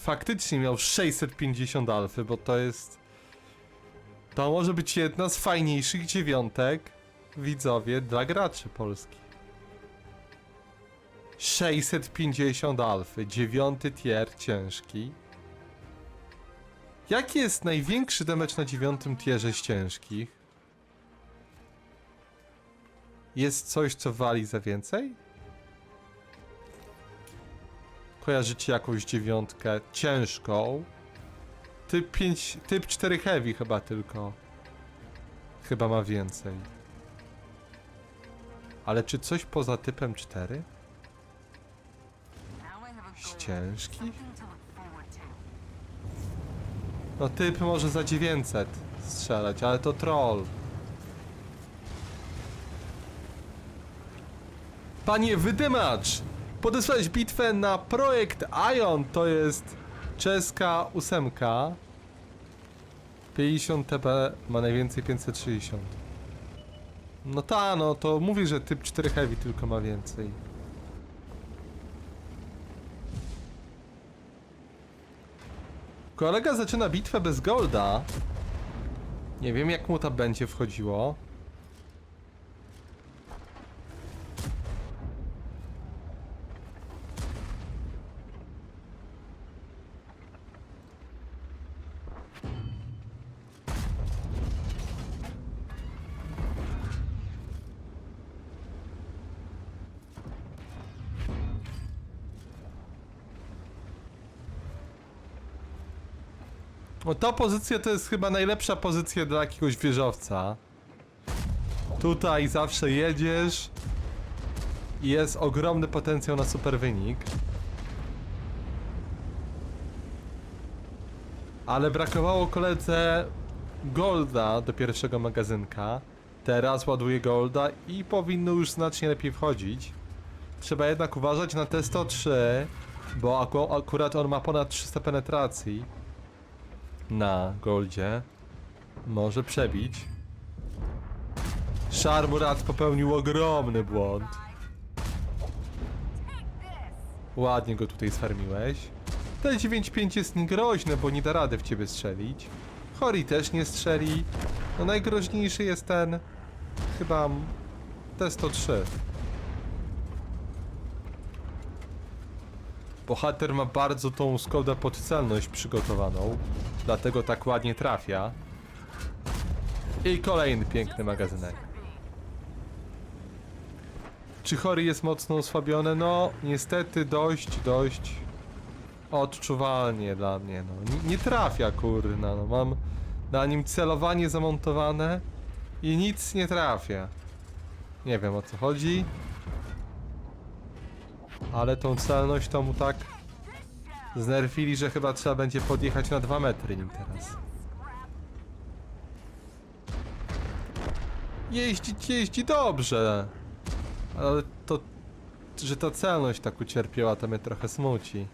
faktycznie miał 650 alfy, bo to jest... To może być jedna z fajniejszych dziewiątek, widzowie, dla graczy polskich. 650 alfy, dziewiąty tier, ciężki. Jaki jest największy damage na dziewiątym tierze z ciężkich? Jest coś, co wali za więcej? Kojarzycie jakąś dziewiątkę ciężką? Typ 5, typ 4 heavy chyba tylko. Chyba ma więcej. Ale czy coś poza typem 4? Z ciężkich? No typ może za 900 strzelać, ale to troll. Panie Wydymacz! Podesłałeś bitwę na projekt Ion, to jest czeska ósemka. 50 TB ma najwięcej 560. No ta, no to mówi, że typ 4 heavy tylko ma więcej. Kolega zaczyna bitwę bez golda. Nie wiem jak mu to będzie wchodziło. No ta pozycja to jest chyba najlepsza pozycja dla jakiegoś wieżowca. Tutaj zawsze jedziesz i jest ogromny potencjał na super wynik. Ale brakowało koledze Golda do pierwszego magazynka. Teraz ładuje Golda i powinno już znacznie lepiej wchodzić. Trzeba jednak uważać na T103, bo aku akurat on ma ponad 300 penetracji na Goldzie. Może przebić. Szarmurat popełnił ogromny błąd. Ładnie go tutaj sfarmiłeś. T95 jest niegroźne, bo nie da rady w ciebie strzelić. Hori też nie strzeli. No najgroźniejszy jest ten... Chyba... T103. Bohater ma bardzo tą Skoda podcelność przygotowaną, dlatego tak ładnie trafia. I kolejny piękny magazynek. Czy Chory jest mocno osłabiony? No, niestety dość, dość odczuwalnie dla mnie, no. Nie, nie trafia, kurna, no. Mam na nim celowanie zamontowane i nic nie trafia. Nie wiem o co chodzi. Ale tą celność to mu tak znerfili, że chyba trzeba będzie podjechać na 2 metry nim teraz. Jeździć, jeździ dobrze. Ale to, że ta celność tak ucierpiała, to mnie trochę smuci.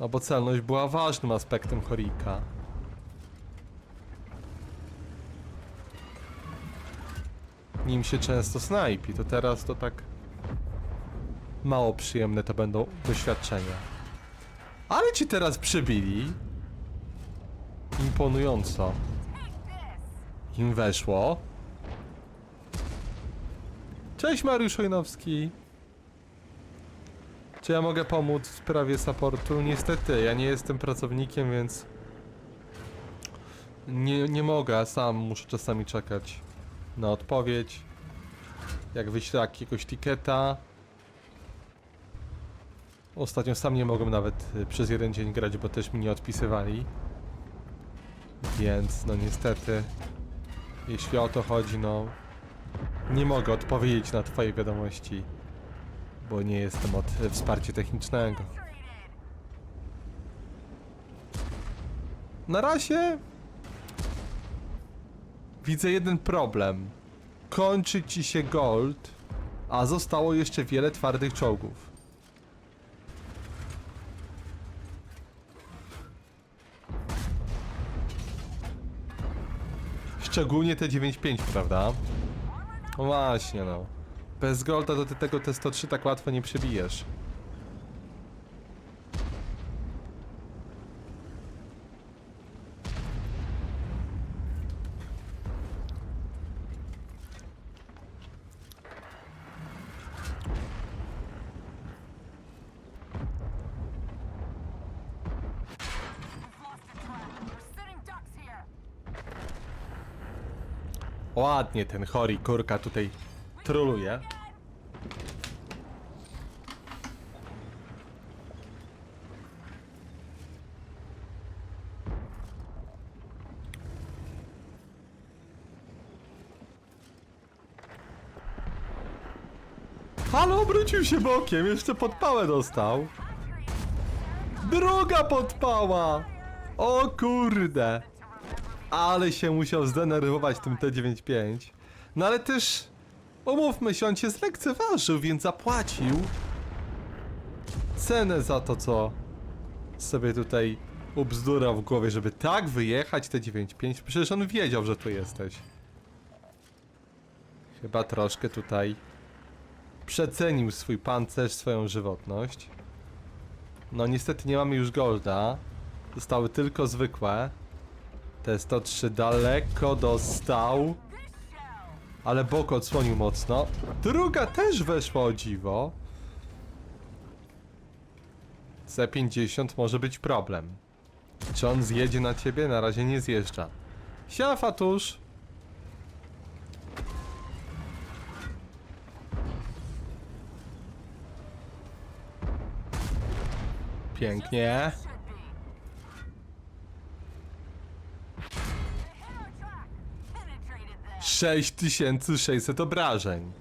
No bo celność była ważnym aspektem Horika. Nim się często snajpi, to teraz to tak mało przyjemne to będą doświadczenia. Ale ci teraz przybili. Imponująco. Im weszło. Cześć Mariusz Hojnowski. Czy ja mogę pomóc w sprawie supportu? Niestety, ja nie jestem pracownikiem, więc... Nie, nie mogę, sam muszę czasami czekać na odpowiedź. Jak wyślę jakiegoś tiketa, Ostatnio sam nie mogłem nawet y, przez jeden dzień grać, bo też mi nie odpisywali. Więc, no niestety, jeśli o to chodzi, no nie mogę odpowiedzieć na twoje wiadomości, bo nie jestem od y, wsparcia technicznego. Na razie widzę jeden problem. Kończy ci się gold, a zostało jeszcze wiele twardych czołgów. Szczególnie te 9.5, prawda? Właśnie, no. Bez golda do tego T103 tak łatwo nie przebijesz. Ładnie ten Hori kurka tutaj troluje. Ale obrócił się bokiem, jeszcze podpałę dostał. Druga podpała! O kurde! Ale się musiał zdenerwować tym T95. No ale też, umówmy się, on cię zlekceważył, więc zapłacił cenę za to, co sobie tutaj ubzdurał w głowie, żeby tak wyjechać T95. Przecież on wiedział, że tu jesteś. Chyba troszkę tutaj przecenił swój pancerz, swoją żywotność. No niestety nie mamy już golda. Zostały tylko zwykłe. T103 daleko dostał. Ale bok odsłonił mocno. Druga też weszła o dziwo. C50 może być problem. Czy on zjedzie na ciebie? Na razie nie zjeżdża. Siema Fatusz. Pięknie. 6600 obrażeń.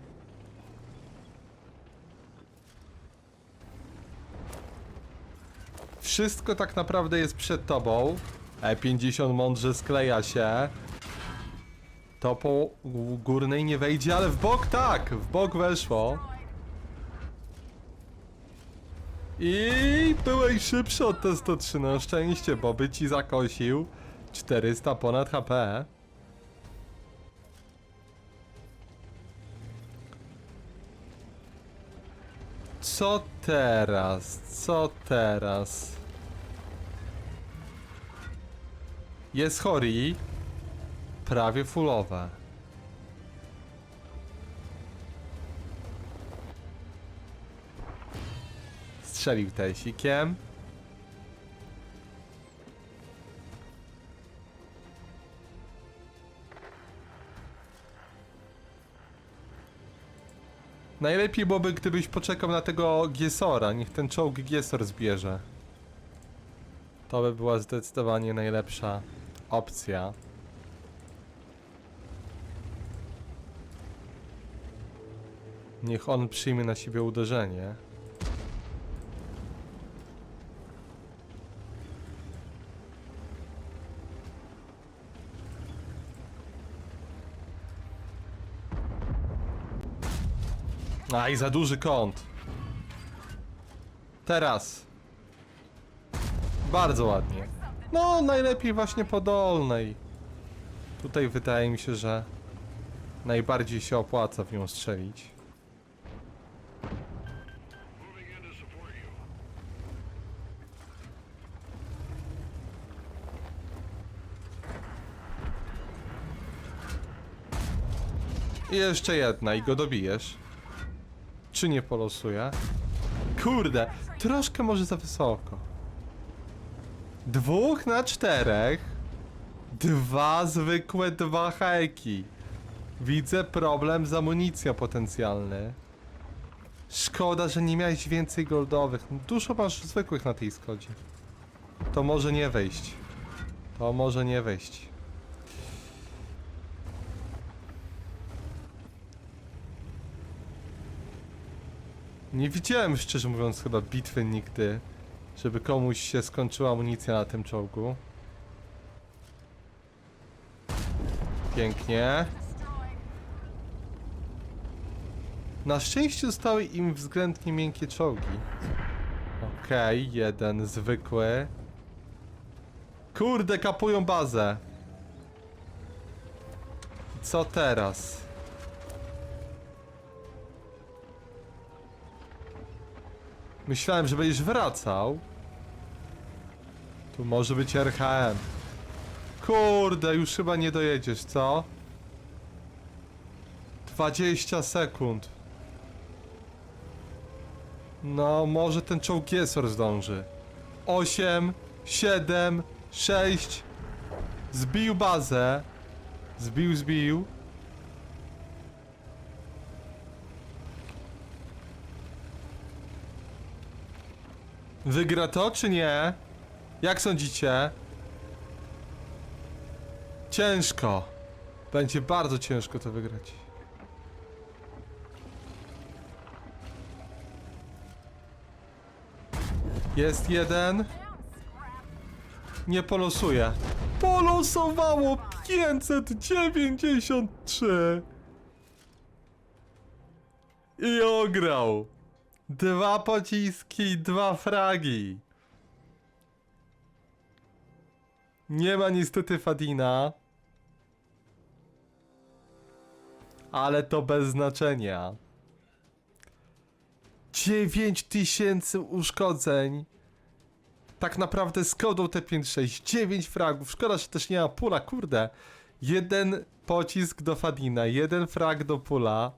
Wszystko tak naprawdę jest przed tobą. E50 mądrze skleja się. To po górnej nie wejdzie, ale w bok tak! W bok weszło. I byłeś szybszy od T103 na szczęście, bo by ci zakosił 400 ponad HP. Co teraz? Co teraz? Jest Hori. Prawie fullowe. Strzelił tesikiem. Najlepiej byłoby, gdybyś poczekał na tego Giesora. Niech ten czołg Giesor zbierze. To by była zdecydowanie najlepsza opcja. Niech on przyjmie na siebie uderzenie. Aj, za duży kąt. Teraz. Bardzo ładnie. No, najlepiej właśnie po dolnej. Tutaj wydaje mi się, że najbardziej się opłaca w nią strzelić. I jeszcze jedna i go dobijesz. Czy nie polosuje? Kurde, troszkę może za wysoko. Dwóch na czterech. Dwa zwykłe dwa heki. Widzę problem z amunicją potencjalny. Szkoda, że nie miałeś więcej goldowych. Dużo masz zwykłych na tej skodzie. To może nie wejść. To może nie wejść. Nie widziałem, szczerze mówiąc, chyba bitwy nigdy, żeby komuś się skończyła amunicja na tym czołgu. Pięknie. Na szczęście zostały im względnie miękkie czołgi. Okej, jeden zwykły. Kurde, kapują bazę. Co teraz? Myślałem, że będziesz wracał. Tu może być RHM. Kurde, już chyba nie dojedziesz, co? 20 sekund. No, może ten czołg Giesor zdąży. 8, 7, 6. Zbił bazę. Zbił, zbił. Wygra to czy nie? Jak sądzicie? Ciężko. Będzie bardzo ciężko to wygrać. Jest jeden. Nie polosuje. Polosowało 593. I ograł. Dwa pociski, dwa fragi. Nie ma niestety Fadina. Ale to bez znaczenia. 9000 uszkodzeń. Tak naprawdę z kodą T56 9 fragów. Szkoda, że też nie ma pula, kurde. Jeden pocisk do Fadina, jeden frag do pula.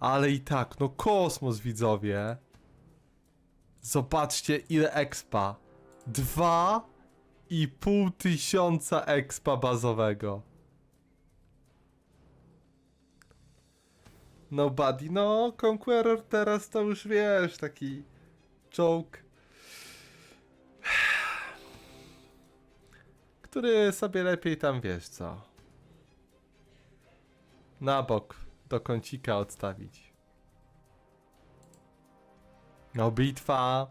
Ale i tak, no kosmos widzowie. Zobaczcie ile expa. Dwa i pół tysiąca expa bazowego. No buddy, no Conqueror teraz to już wiesz, taki joke. Który sobie lepiej tam wiesz co. Na bok, do kącika odstawić. No bitwa